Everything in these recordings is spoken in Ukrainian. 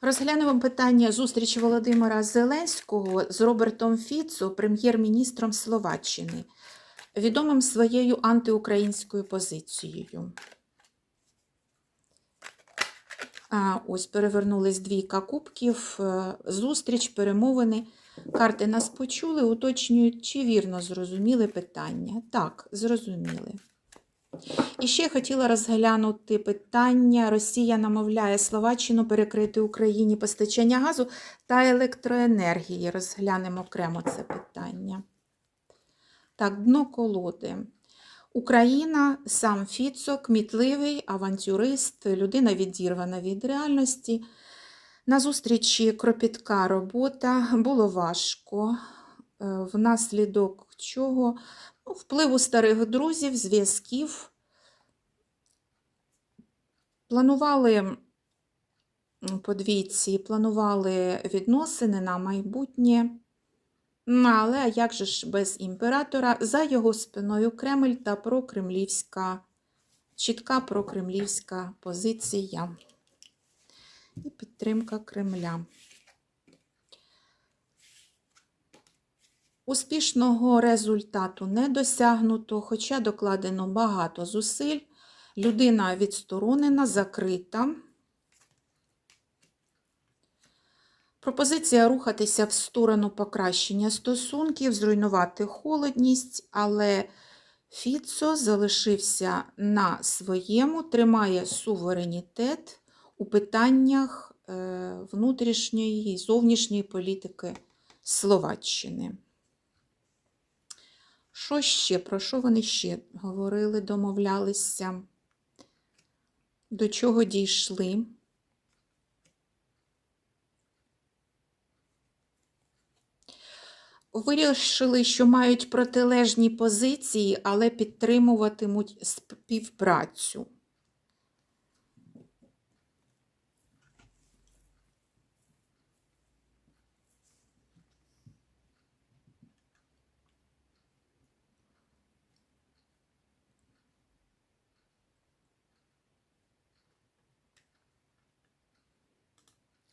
Розглянемо питання зустрічі Володимира Зеленського з Робертом Фіцо, прем'єр-міністром Словаччини, відомим своєю антиукраїнською позицією. А, ось перевернулись двійка кубків. е, Зустріч, перемовини. Карти нас почули, уточнюють, чи вірно зрозуміли питання. Так, зрозуміли. І ще хотіла розглянути питання. Росія намовляє Словаччину перекрити Україні постачання газу та електроенергії. Розглянемо окремо це питання. Так, дно колоди. Україна, сам Фіцо, кмітливий, авантюрист, людина відірвана від реальності. На зустрічі кропітка робота, було важко, внаслідок чого ну, впливу старих друзів, зв'язків. Планували по двійці, планували відносини на майбутнє. Але як же ж без імператора за його спиною Кремль та прокремлівська, чітка прокремлівська позиція і підтримка Кремля. Успішного результату не досягнуто, хоча докладено багато зусиль. Людина відсторонена, закрита. Пропозиція рухатися в сторону покращення стосунків, зруйнувати холодність, але Фіцо залишився на своєму, тримає суверенітет у питаннях е, внутрішньої і зовнішньої політики Словаччини. Що ще? Про що вони ще говорили, домовлялися? До чого дійшли? Вирішили, що мають протилежні позиції, але підтримуватимуть співпрацю.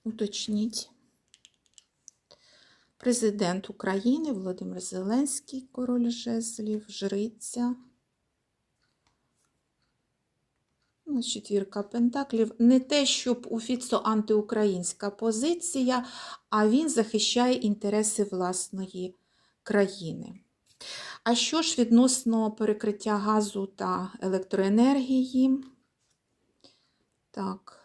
Уточніть. Президент України Володимир Зеленський, король жезлів, жриця. Четвірка пентаклів. Не те, щоб у Фіцо антиукраїнська позиція, а він захищає інтереси власної країни. А що ж відносно перекриття газу та електроенергії? Так.